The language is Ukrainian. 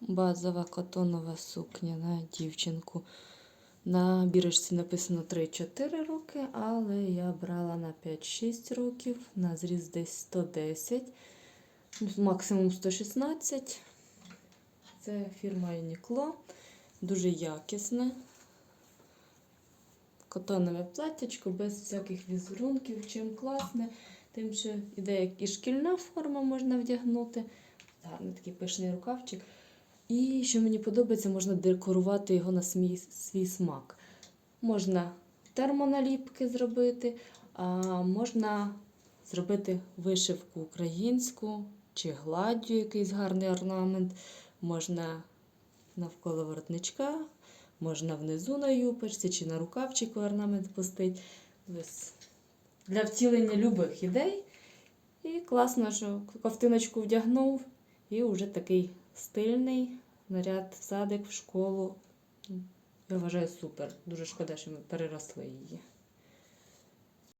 базова котонова сукня на дівчинку. На бірочці написано 3-4 роки, але я брала на 5-6 років, на зріз десь 110, ну, максимум 116. Це фірма Uniqlo, дуже якісне. Котонове платтячко без всяких візерунків. Чим класне, тим, що іде як і шкільна форма можна вдягнути. Гарний такий пишний рукавчик. І що мені подобається, можна декорувати його на свій, свій смак. Можна термоналіпки зробити, а можна зробити вишивку українську чи гладдю, якийсь гарний орнамент. Можна навколо воротничка, можна внизу на юпочці чи на рукавчику орнамент пустити. Для втілення любих ідей. І класно, що ковтиночку вдягнув, і вже такий стильний наряд в садик, в школу. Я вважаю супер. Дуже шкода, що ми переросли її.